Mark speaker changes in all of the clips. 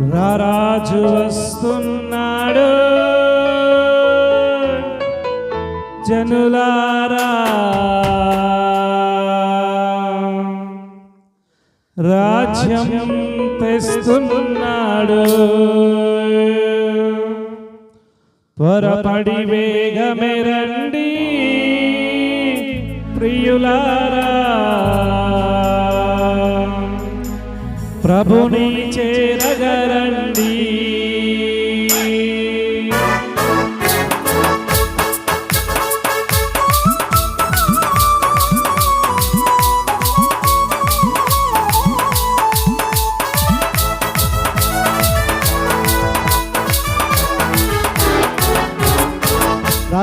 Speaker 1: రారాజు వస్తున్నాడు. జనులారా. రాజ్యం తెస్తున్నాడు. పొరపడి వేగమే రండి. ప్రియులారా. ప్రభుని చేరగరండి.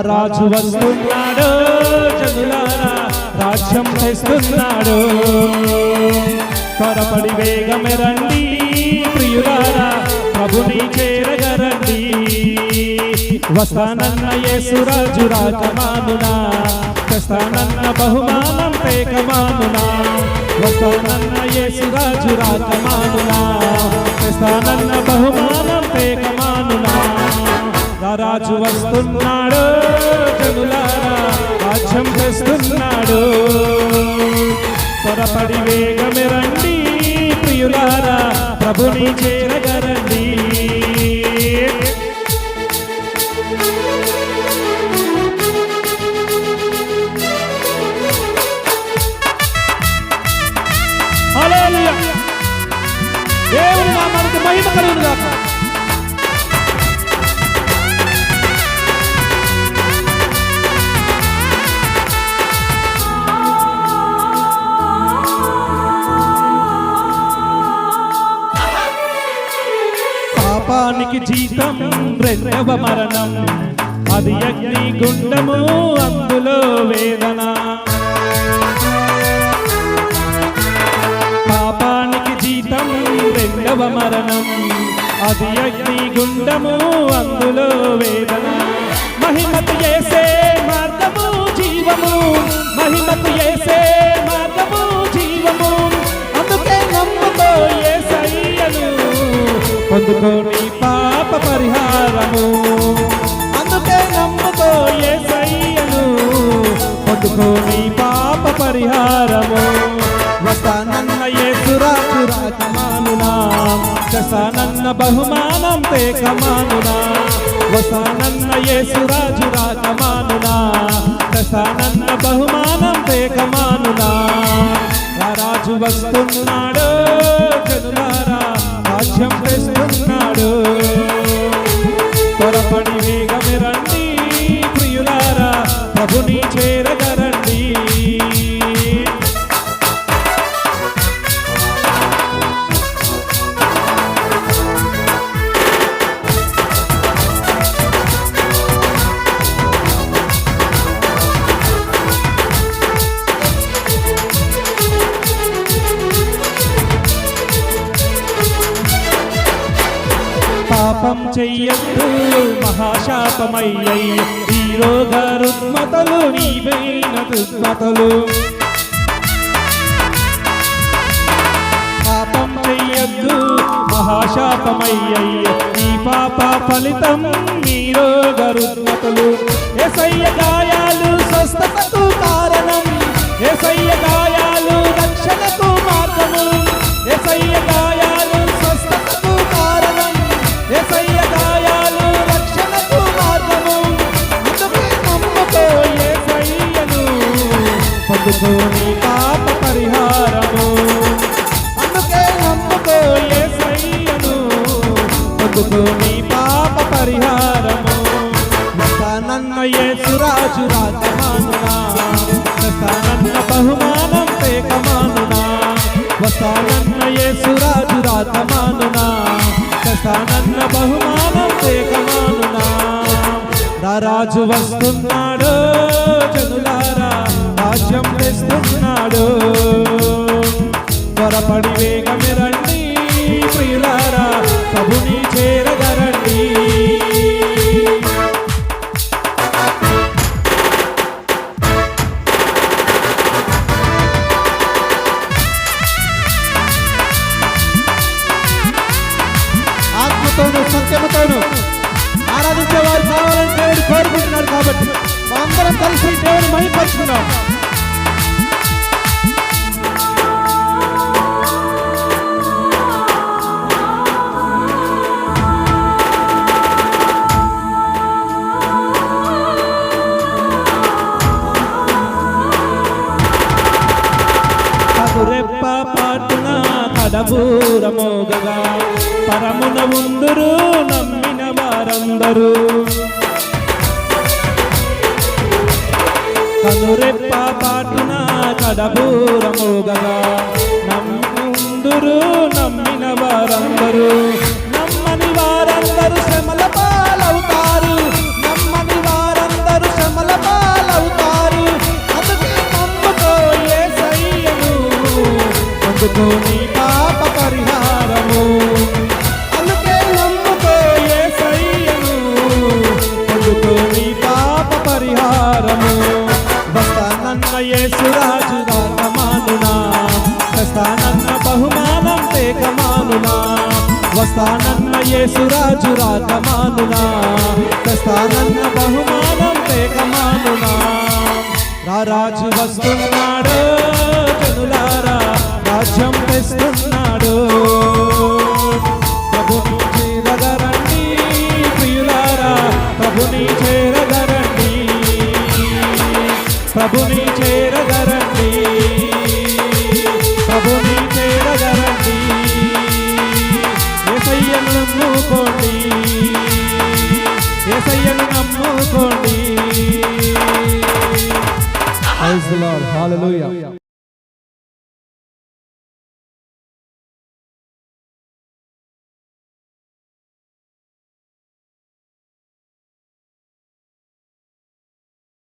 Speaker 1: రాజు వస్తున్నాడు జనులారా రాజ్యం తెస్తున్నాడు త్వరపడి వేగమే రండి ప్రియులారా ప్రభుని చేరగరండి వస్తానన్న యేసురాజు రాకమానునా తెస్తానన్న బహుమానం పేకమానునా. వస్తానన్న యేసురాజు రాకమానునా తెస్తానన్న బహుమానం పేకమానునా. రాజు వస్తున్నాడు జనులారా రాజ్యం తెస్తున్నాడు త్వరపడి వేగమే రండి ప్రియులారా ప్రభుని చేరగరండి. హల్లెలూయా దేవుని నామానికి మహిమ కలుగును గాక పాపానికి జీతం రెండవ మరణం. అది అగ్ని గుండము అందులో వేదన. పాపానికి జీతం రెండవ మరణం. అది అగ్ని గుండము అందులో వేదన. మహిమతు చేసే మార్గము జీవము. మహిమతు చేసే మార్గము జీవము. అందుకే నమ్ముతో ఏ సయ్యను పొందుకోని పరిహారము. అందుకే నమ్ముతో ఏ సయ్యను యేసయ్యను పొందుకోని పాప పరిహారము వస్తానన్న యేసురాజు రాకమానునా చేస్తానన్న బహుమానం తే తేకమానునా వస్తానన్న యేసురాజు రాకమానునా చేస్తానన్న బహుమానం తే కమానునా. రాజు వస్తున్నాడు జనులారా రాజ్యం తెస్తున్నాడు త్వరపడి వేగమే రండి ప్రియులారా. ప్రభుని చేర పాపం చెయ్యద్దు. మహాశాపమయ్యయ్య ఈ రోగ రుగ్మతలు నీవైన రుగ్మతలు పాపం చెయ్యద్దు. మహాశాపమయ్యయ్య ఈ పాప ఫలితం నీ రోగ రుగ్మతలు ఎసయ్య గాయాలు స్వస్థతకు కారణం. ఎసయ్య గాయాలు రక్షణకు మార్గము. ఎసయ్య గాయాలు పొందుకోని పాప పరిహారము. వస్తానన్న యేసురాజు రాజమానునా వస్తానన్న బహుమానం పేకమానునా వసానన్న యేసురాజు రాజమానునా వస్తానన్న బహుమానం పేకమానునా రారాజు వస్తున్నాడు జనులారా రాజ్యం తెస్తున్నాడు. త్వరపడి అందరం కలిసి దేవుని మహిపరుచుకున్నాం కదురెప్ప పాటున కడబూర పరమున ఉందురు నమ్మిన వారందరూ. కనురెప్ప పాటున కడబూర నమ్ముందురు నమ్మిన వారందరూ. నమ్మని వారందరూ శ్రమల పాలవుతారు. నమ్మని వారందరూ శ్రమల పాలవుతారు. అందుకే నమ్ముకో సయ్యము అందుకో తేకమానునా వస్తానన్న యేసురాజు రాకమానునా తెస్తానన్న బహుమానం తేకమానునా రారాజు వస్తున్నాడు జనులారా. రాజ్యం తెస్తున్నాడు Lord. Hallelujah.